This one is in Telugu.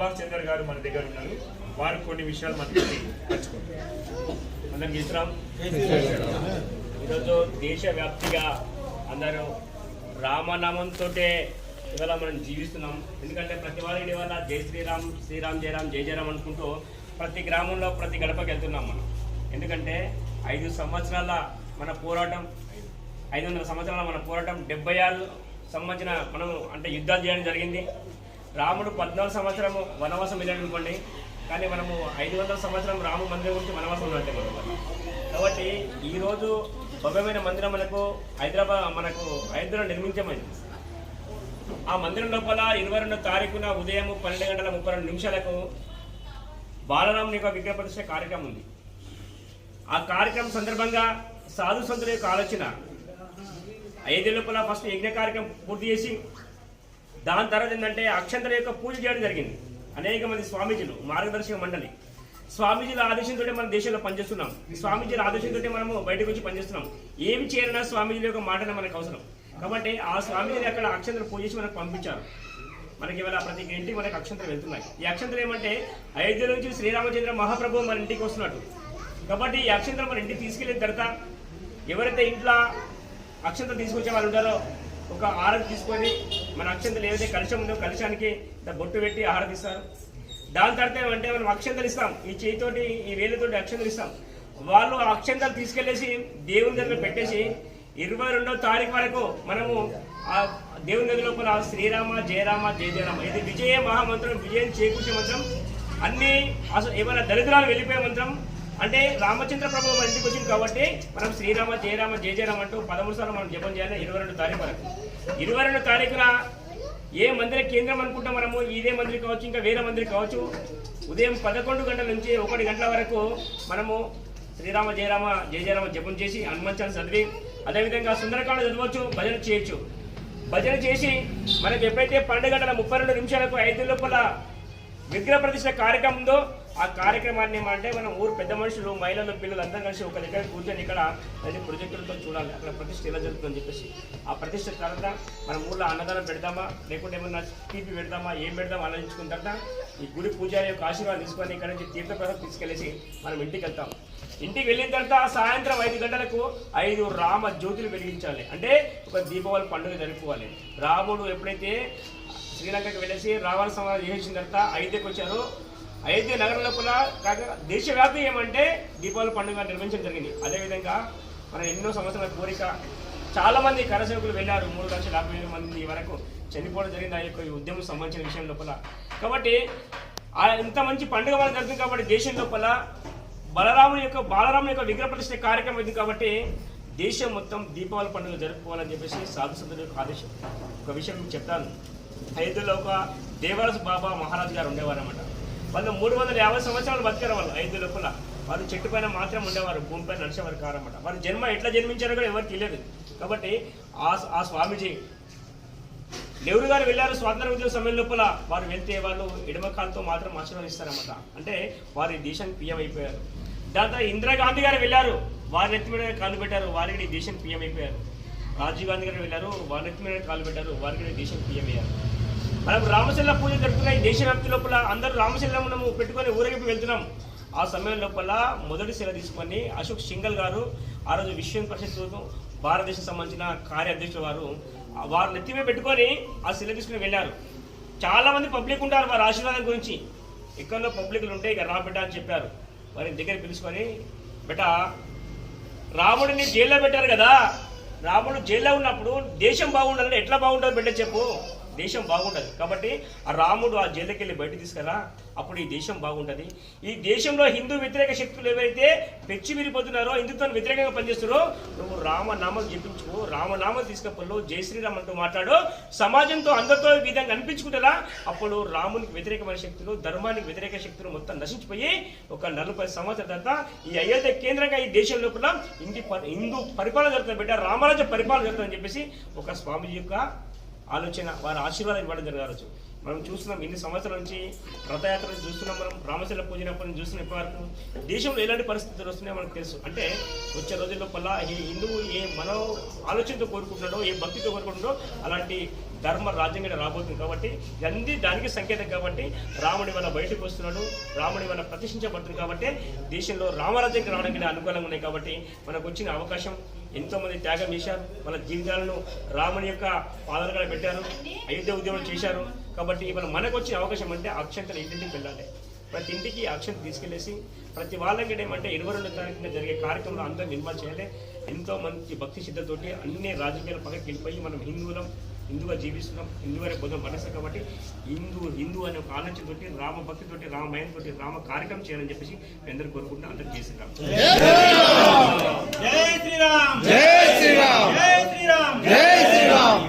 సుభాష్ చంద్ర గారు మన దగ్గర ఉన్నారు. వారు కొన్ని విషయాలు మనకి పంచుకుంటారు అందరికి ఇస్తాం ఈరోజు దేశవ్యాప్తిగా అందరూ రామనామంతో ఇవాళ మనం జీవిస్తున్నాం. ఎందుకంటే ప్రతి వారి ఇవాళ జై శ్రీరామ్ శ్రీరామ్ జయరామ్ జై జయరామ్ అనుకుంటూ ప్రతి గ్రామంలో ప్రతి గడపకి వెళ్తున్నాం మనం. ఎందుకంటే ఐదు సంవత్సరాల మన పోరాటం ఐదు వందల సంవత్సరాల మన పోరాటం డెబ్బై ఆరు సంబంధించిన మనం అంటే యుద్ధాలు చేయడం జరిగింది. రాముడు పద్నాలుగు సంవత్సరము వనవాసం వెళ్ళాడు అనుకోండి. కానీ మనము ఐదు వందల సంవత్సరం రాము మందిరం గురించి వనవాసం ఉన్నట్టే మనం కాబట్టి ఈరోజు భవ్యమైన మందిరం మనకు హైదరాబాద్ మనకు హైదరాబాద్ నిర్మించమైంది ఆ మందిరం లోపల ఇరవై రెండు తారీఖున ఉదయం పన్నెండు గంటల ముప్పై రెండు నిమిషాలకు బాలరాముని యొక్క విగ్రహ ప్రతిష్ట కార్యక్రమం ఉంది. ఆ కార్యక్రమం సందర్భంగా సాధు సంతుల యొక్క ఆలోచన. ఐదు లోపల ఫస్ట్ యజ్ఞ కార్యక్రమం పూర్తి చేసి దాని తర్వాత ఏంటంటే అక్షంతల యొక్క పూజ చేయడం జరిగింది. అనేక మంది స్వామీజీలు మార్గదర్శక మండలి. స్వామీజీల ఆదేశంతో మన దేశంలో పనిచేస్తున్నాం. స్వామీజీల ఆదేశంతో మనము బయటకు వచ్చి పనిచేస్తున్నాం. ఏమి చేయాలన్నా స్వామీజీల యొక్క మాటనే మనకు అవసరం. కాబట్టి ఆ స్వామీజీని అక్కడ అక్షంతలు పూజ చేసి మనకు పంపించారు. మనకి ఇవాళ ప్రతి ఇంటికి మనకి అక్షంతలు వెళ్తున్నాయి. ఈ అక్షంతలు ఏమంటే అయోధ్య నుంచి శ్రీరామచంద్ర మహాప్రభు మన ఇంటికి వస్తున్నట్టు కాబట్టి ఈ అక్షంతలు మన ఇంటికి తీసుకెళ్ళిన తర్వాత ఎవరైతే ఇంట్లో అక్షంతలు తీసుకొచ్చే వాళ్ళు ఉంటారో ఒక ఆహారం తీసుకొని మన అక్షంతలు ఏదైతే కలుషం ఉందో కలుషానికి బొట్టు పెట్టి ఆహారం దాని తర్వాత అంటే మనం అక్షంతలు ఇస్తాం. ఈ చేతితోటి ఈ వేలుతోటి అక్షంతలు ఇస్తాం. వాళ్ళు ఆ అక్షంతలు తీసుకెళ్ళేసి దేవుని దగ్గర పెట్టేసి ఇరవై రెండో తారీఖు వరకు మనము ఆ దేవుని దగ్గర లోపల శ్రీరామ జయరామ జయ జయరామ ఇది విజయ మహామంత్రం విజయం చేకూర్చే మంత్రం. అన్ని అసలు ఏమైనా దరిద్రాలు వెళ్ళిపోయే మంత్రం. అంటే రామచంద్ర ప్రభు మన ఇంటికి వచ్చింది కాబట్టి మనం శ్రీరామ జయరామ జయ జయరామ అంటూ పదమూడు సార్లు మనం జపం చేయాలి ఇరవై రెండు తారీఖు వరకు. ఇరవై రెండు తారీఖున ఏ మందిర కేంద్రం అనుకుంటాం మనము? ఇదే మందిరం కావచ్చు ఇంకా వేరే మందిరం కావచ్చు. ఉదయం పదకొండు గంటల నుంచి ఒకటి గంటల వరకు మనము శ్రీరామ జయరామ జయ జయరామ జపం చేసి హనుమంచాన్ని చదివి అదేవిధంగా సుందరకాండ చదవచ్చు భజన చేయొచ్చు. భజన చేసి మనకి ఎప్పుడైతే పన్నెండు గంటల ముప్పై రెండు నిమిషాలకు ఐదు లోపల విగ్రహ ప్రతిష్ట కార్యక్రమం ఉందో ఆ కార్యక్రమాన్ని ఏమంటే మనం ఊరు పెద్ద మనుషులు మహిళలు పిల్లలు అందరం కలిసి ఒక దగ్గర కూర్చొని ఇక్కడ అది ప్రొజెక్టులతో చూడాలి. అక్కడ ప్రతిష్ట ఎలా జరుగుతుందని చెప్పేసి. ఆ ప్రతిష్ట తర్వాత మనం ఊర్లో అన్నదానం పెడదామా లేకుంటే ఏమన్నా తీపి పెడదామా ఏం పెడదామా ఆలోచించుకున్న తర్వాత ఈ గుడి పూజారి యొక్క ఆశీర్వాదం తీసుకొని ఇక్కడ నుంచి తీర్థప్రదం తీసుకెళ్ళేసి మనం ఇంటికి వెళ్తాం. ఇంటికి వెళ్ళిన తర్వాత సాయంత్రం ఐదు గంటలకు ఐదు రామ జ్యోతులు వెలిగించాలి. అంటే ఒక దీపావళి పండుగ జరుపుకోవాలి. రాముడు ఎప్పుడైతే శ్రీలంకకి వెళ్ళేసి రావణ సమాధి చేసిన తర్వాత ఐదుకి వచ్చారో అయోధ్య నగరం లోపల దేశవ్యాప్తి ఏమంటే దీపావళి పండుగ నిర్వహించడం జరిగింది. అదేవిధంగా మన ఎన్నో సంవత్సరాల కోరిక చాలా మంది కరసేవకులు వెళ్ళారు. మూడు లక్షల యాభై వేల మంది వరకు చనిపోవడం జరిగింది. ఆ యొక్క ఉద్యమం సంబంధించిన విషయం లోపల. కాబట్టి ఆ ఇంత మంచి పండుగ మనం జరుగుతుంది కాబట్టి దేశం లోపల బలరాముని యొక్క బాలరాముని యొక్క విగ్రహ ప్రతిష్ట కార్యక్రమం ఇది కాబట్టి దేశం మొత్తం దీపావళి పండుగ జరుపుకోవాలని చెప్పేసి సాధు సంతుల యొక్క ఆదేశం. ఒక విషయం మీకు చెప్తాను. అయోధ్యలో ఒక దేవరస్ బాబా మహారాజ్ గారు ఉండేవారనమాట వాళ్ళు మూడు వందల యాభై సంవత్సరాలు బతికారు వాళ్ళు ఐదు లోపల. వాళ్ళు చెట్టు పైన మాత్రం ఉండేవారు భూమిపై నడిచేవారు కారమాట వారి జన్మ ఎట్లా జన్మించారో కూడా ఎవరికి తెలియదు. కాబట్టి ఆ ఆ స్వామీజీ నెహ్రూ గారు వెళ్ళారు స్వాతంత్ర ఉద్యమ సమయం లోపల. వారు వెళ్తే వాళ్ళు ఎడమకాలతో మాత్రం ఆశీర్వదిస్తారన్నమాట. అంటే వారి దేశానికి పిఎం అయిపోయారు. దాంతో ఇందిరాగాంధీ గారు వెళ్ళారు. వారి నెత్తి మీద కాలు పెట్టారు. వారికి దేశానికి పిఎం అయిపోయారు. రాజీవ్ గాంధీ గారు వెళ్ళారు. వారి నెత్తి మీద కాలు పెట్టారు. వారికి దేశానికి పిఎం అయ్యారు. మనం రామశల్ల పూజ జరుగుతున్నాయి దేశవ్యాప్తి లోపల అందరూ రామశల్ల పెట్టుకొని ఊరేగింపు వెళ్తున్నాం. ఆ సమయం లోపల మొదటి శిల తీసుకొని అశోక్ సింగల్ గారు ఆ రోజు విశ్వ పరిషత్ భారతదేశం సంబంధించిన కార్యాధ్యక్షుడు వారు వారు నెత్తిమే పెట్టుకొని ఆ శిల తీసుకుని వెళ్ళారు. చాలా మంది పబ్లిక్ ఉంటారు వారి ఆశీర్వాదం గురించి. ఎక్కడో పబ్లిక్లు ఉంటే ఇక రా బిడ్డ అని చెప్పారు. వారిని దగ్గర పిలుచుకొని బిడ్డ రాముడిని జైల్లో పెట్టారు కదా. రాముడు జైల్లో ఉన్నప్పుడు దేశం బాగుండాలంటే ఎట్లా బాగుంటుంది బిడ్డ చెప్పు. దేశం బాగుంటుంది. కాబట్టి ఆ రాముడు ఆ జైలుకి వెళ్ళి బయట తీసుకురా అప్పుడు ఈ దేశం బాగుంటుంది. ఈ దేశంలో హిందూ వ్యతిరేక శక్తులు ఏవైతే పెచ్చి విరిపోతున్నారో హిందుత్వాన్ని వ్యతిరేకంగా పనిచేస్తారో నువ్వు రామనామం చెప్పించుకో రామనామం తీసుకపోలో జై శ్రీరామ్ అంటూ మాట్లాడు. సమాజంతో అందరితో ఈ విధంగా అనిపించుకుంటారా? అప్పుడు రామునికి వ్యతిరేకమైన శక్తులు ధర్మానికి వ్యతిరేక శక్తులు మొత్తం నశించిపోయి ఒక నలభై సంవత్సరాల తర్వాత ఈ అయోధ్య కేంద్రంగా ఈ దేశం లోపల హిందీ హిందూ పరిపాలన జరుగుతుంది బిడ్డ రామరాజ్య పరిపాలన జరుగుతుందని చెప్పేసి ఒక స్వామి యొక్క ఆలోచన వారి ఆశీర్వాదం ఇవ్వడం జరగవచ్చు మనం చూస్తున్నాం ఇన్ని సంవత్సరాల నుంచి రథయాత్ర చూస్తున్నాం మనం రామశిల పూజనప్పటి నుంచి చూస్తున్నాం వరకు దేశంలో ఎలాంటి పరిస్థితులు వస్తున్నాయో మనకు తెలుసు. అంటే వచ్చే రోజుల్లో పల్లా ఈ హిందువు ఏ మన ఆలోచనతో కోరుకుంటున్నాడో ఏ భక్తితో కోరుకుంటున్నాడో అలాంటి ధర్మ రాజ్యం కూడా రాబోతుంది కాబట్టి ఇవన్నీ దానికి సంకేతం కాబట్టి రాముడి వల్ల బయటకు వస్తున్నాడు రాముడి వల్ల ప్రతిష్ఠించబడుతుంది కాబట్టి దేశంలో రామరాజ్యంకి రావడానికి అనుకూలంగా ఉన్నాయి కాబట్టి మనకు వచ్చిన అవకాశం ఎంతోమంది త్యాగం చేశారు. వాళ్ళ జీవితాలను రాముని యొక్క పాదాలు కూడా పెట్టారు. అయోధ్య ఉద్యమం చేశారు. కాబట్టి ఇవాళ మనకు వచ్చిన అవకాశం అంటే అక్షంతలు ఇంటింటికి వెళ్ళాలి ప్రతి ఇంటికి అక్షంత తీసుకెళ్ళేసి ప్రతి వాళ్ళకి ఏమంటే ఇరవై రెండు తారీఖున జరిగే కార్యక్రమంలో అందరూ నిర్మాణం చేయాలి. ఎంతో మంది భక్తి సిద్ధతోటి అన్ని రాజకీయాల పక్కకి వెళ్ళిపోయి మనం హిందువులం హిందువుగా జీవిస్తున్నాం హిందువునే బోధన మనసు కాబట్టి హిందూ హిందూ అనే ఒక ఆలోచనతోటి రామ భక్తితోటి రామాయణతోటి రామ కార్యక్రమం చేయాలని చెప్పేసి మేము అందరూ కోరుకుంటున్నాం అందరూ చేసినాం జై శ్రీరామ్! జై శ్రీరామ్! జై శ్రీరామ్! జై శ్రీరామ్!